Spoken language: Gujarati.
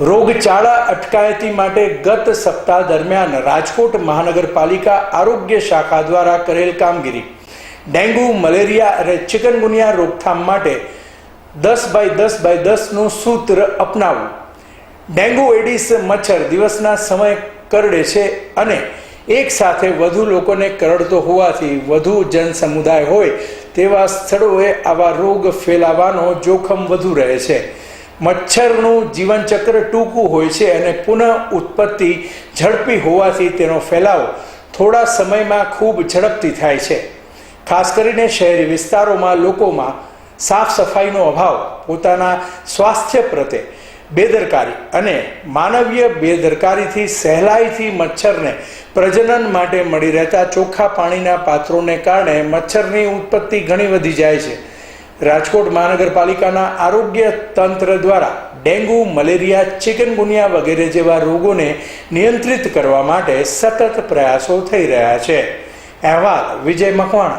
રોગચાળા અટકાયતી માટે ગત સપ્તાહ દરમિયાન રાજકોટ મહાનગરપાલિકા આરોગ્ય શાખા દ્વારા કરેલ કામગીરી. ડેન્ગ્યુ મલેરિયા અને ચિકનગુનિયા રોકથામ માટે દસ બાય દસ બાય દસનું સૂત્ર અપનાવવું. ડેન્ગ્યુ એડિસ મચ્છર દિવસના સમય કરડે છે અને એક સાથે વધુ લોકોને કરડતો હોવાથી વધુ જનસમુદાય હોય તેવા સ્થળોએ આવા રોગ ફેલાવાનો જોખમ વધુ રહે છે. મચ્છરનું જીવનચક્ર ટૂંકું હોય છે અને પુનઃ ઉત્પત્તિ ઝડપી હોવાથી તેનો ફેલાવ થોડા સમયમાં ખૂબ ઝડપથી થાય છે. ખાસ કરીને શહેરી વિસ્તારોમાં લોકોમાં સાફ સફાઈનો અભાવ, પોતાના સ્વાસ્થ્ય પ્રત્યે બેદરકારી અને માનવીય બેદરકારીથી સહેલાઈથી મચ્છરને પ્રજનન માટે મળી રહેતા ચોખ્ખા પાણીના પાત્રોને કારણે મચ્છરની ઉત્પત્તિ ઘણી વધી જાય છે. રાજકોટ મહાનગરપાલિકાના આરોગ્ય તંત્ર દ્વારા ડેન્ગ્યુ મલેરિયા ચિકનગુનિયા વગેરે જેવા રોગોને નિયંત્રિત કરવા માટે સતત પ્રયાસો થઈ રહ્યા છે. અહેવાલ વિજય મકવાણા.